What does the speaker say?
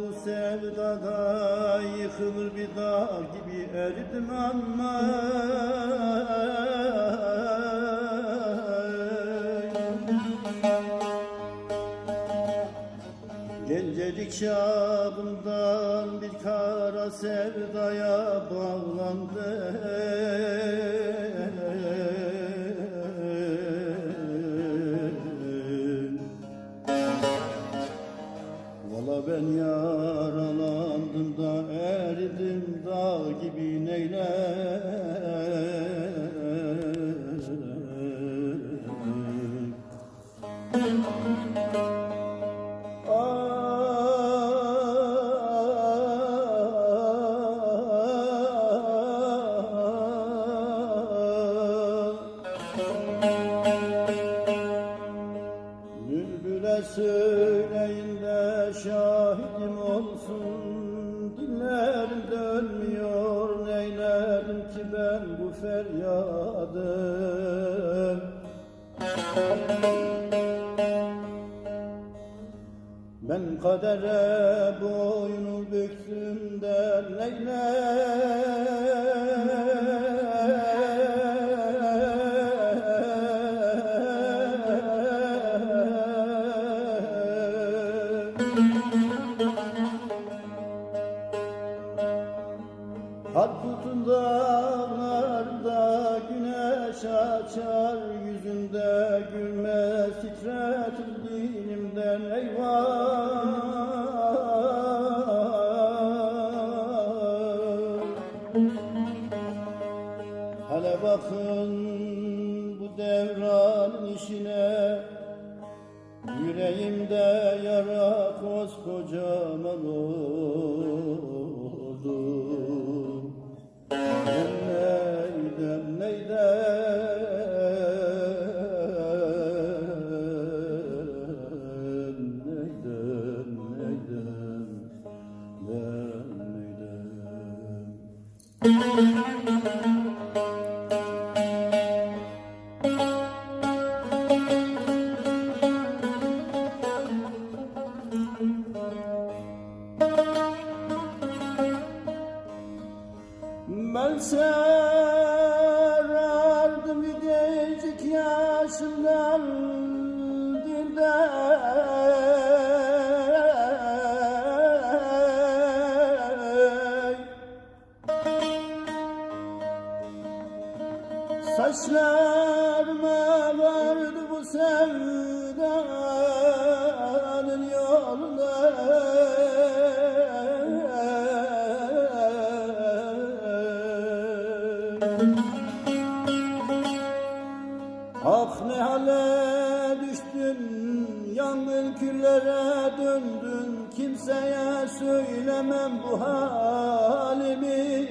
bu sevdada Yıkılır bir dağ gibi eridim ama Gencecik şabından bir kara sevdaya bağlandım ben yaralandım da eridim dağ gibi neylerim olsun Dinlerim dönmüyor neylerim ki ben bu feryadım? Ben kadere boynu büktüm de neylem güneş açar Yüzünde gülme titretir dilimden eyvah Hele bakın bu devranın işine Yüreğimde yara koskocaman oldu Ben serardım Saçlarıma vardı bu sevdanın yoluna Ah ne hale düştün, yangın küllere döndün. Kimseye söylemem bu halimi